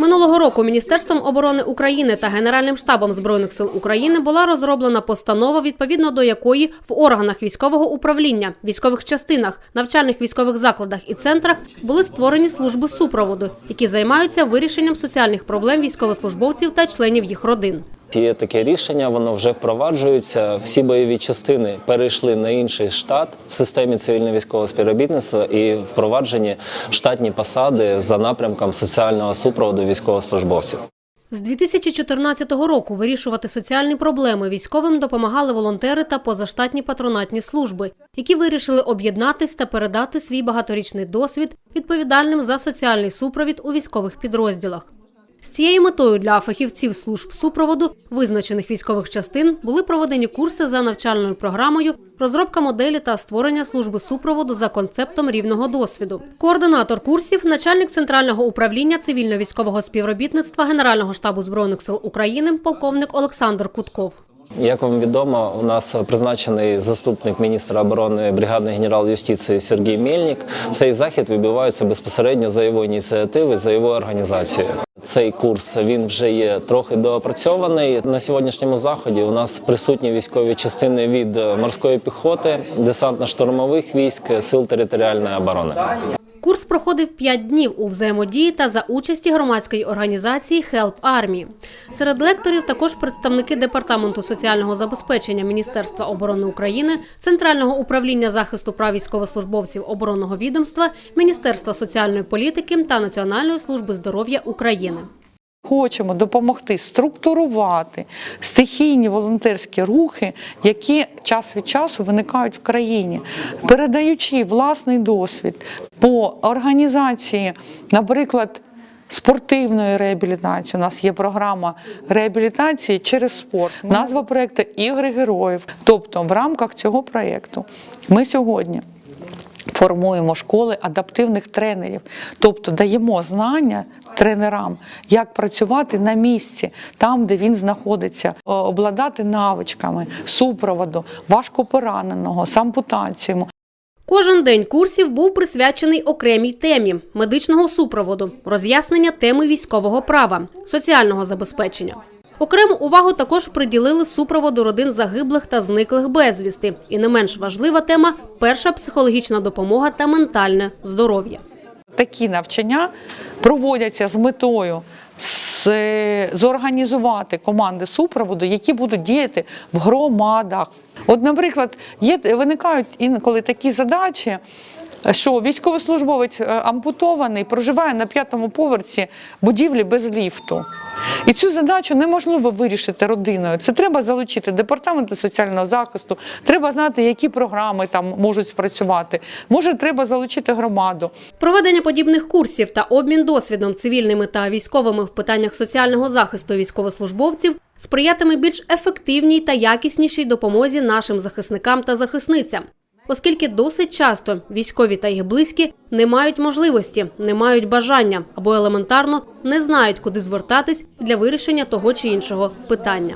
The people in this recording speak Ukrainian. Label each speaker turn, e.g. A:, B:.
A: Минулого року Міністерством оборони України та Генеральним штабом збройних сил України була розроблена постанова, відповідно до якої в органах військового управління, військових частинах, навчальних військових закладах і центрах були створені служби супроводу, які займаються вирішенням соціальних проблем військовослужбовців та членів їх родин.
B: Є таке рішення, воно вже впроваджується. Всі бойові частини перейшли на інший штат в системі цивільно-військового співробітництва і впроваджені штатні посади за напрямком соціального супроводу військовослужбовців.
A: З 2014 року вирішувати соціальні проблеми військовим допомагали волонтери та позаштатні патронатні служби, які вирішили об'єднатись та передати свій багаторічний досвід відповідальним за соціальний супровід у військових підрозділах. З цією метою для фахівців служб супроводу визначених військових частин були проведені курси за навчальною програмою, розробка моделі та створення служби супроводу за концептом рівного досвіду. Координатор курсів, начальник центрального управління цивільно-військового співробітництва Генерального штабу збройних сил України, полковник Олександр Кутков.
B: Як вам відомо, у нас призначений заступник міністра оборони бригадний генерал юстиції Сергій Мельник. Цей захід відбувається безпосередньо за його ініціативи, за його організацією. Цей курс він вже є трохи доопрацьований. На сьогоднішньому заході у нас присутні військові частини від морської піхоти, десантно-штурмових військ, сил територіальної оборони.
A: Курс проходив 5 днів у взаємодії та за участі громадської організації Help Army. Серед лекторів також представники департаменту соціального забезпечення Міністерства оборони України, Центрального управління захисту прав військовослужбовців оборонного відомства, Міністерства соціальної політики та Національної служби здоров'я України.
C: Хочемо допомогти структурувати стихійні волонтерські рухи, які час від часу виникають в країні, передаючи власний досвід по організації, наприклад. Спортивної реабілітації у нас є програма реабілітації через спорт. Назва проекту Ігри героїв. Тобто, в рамках цього проекту ми сьогодні формуємо школи адаптивних тренерів, тобто даємо знання тренерам, як працювати на місці, там, де він знаходиться, обладати навичками супроводу важкопораненого, з ампутаціями.
A: Кожен день курсів був присвячений окремій темі медичного супроводу, роз'яснення теми військового права, соціального забезпечення. Окрему увагу також приділили супроводу родин загиблих та зниклих безвісти. І не менш важлива тема перша психологічна допомога та ментальне здоров'я.
C: Такі навчання проводяться з метою зорганізувати команди супроводу, які будуть діяти в громадах. От, наприклад, є виникають інколи такі задачі. Що військовослужбовець е, ампутований проживає на п'ятому поверсі будівлі без ліфту. І цю задачу неможливо вирішити родиною. Це треба залучити департаменти соціального захисту, треба знати, які програми там можуть спрацювати. Може, треба залучити громаду.
A: Проведення подібних курсів та обмін досвідом цивільними та військовими в питаннях соціального захисту військовослужбовців сприятиме більш ефективній та якіснішій допомозі нашим захисникам та захисницям. Оскільки досить часто військові та їх близькі не мають можливості, не мають бажання або елементарно не знають, куди звертатись для вирішення того чи іншого питання.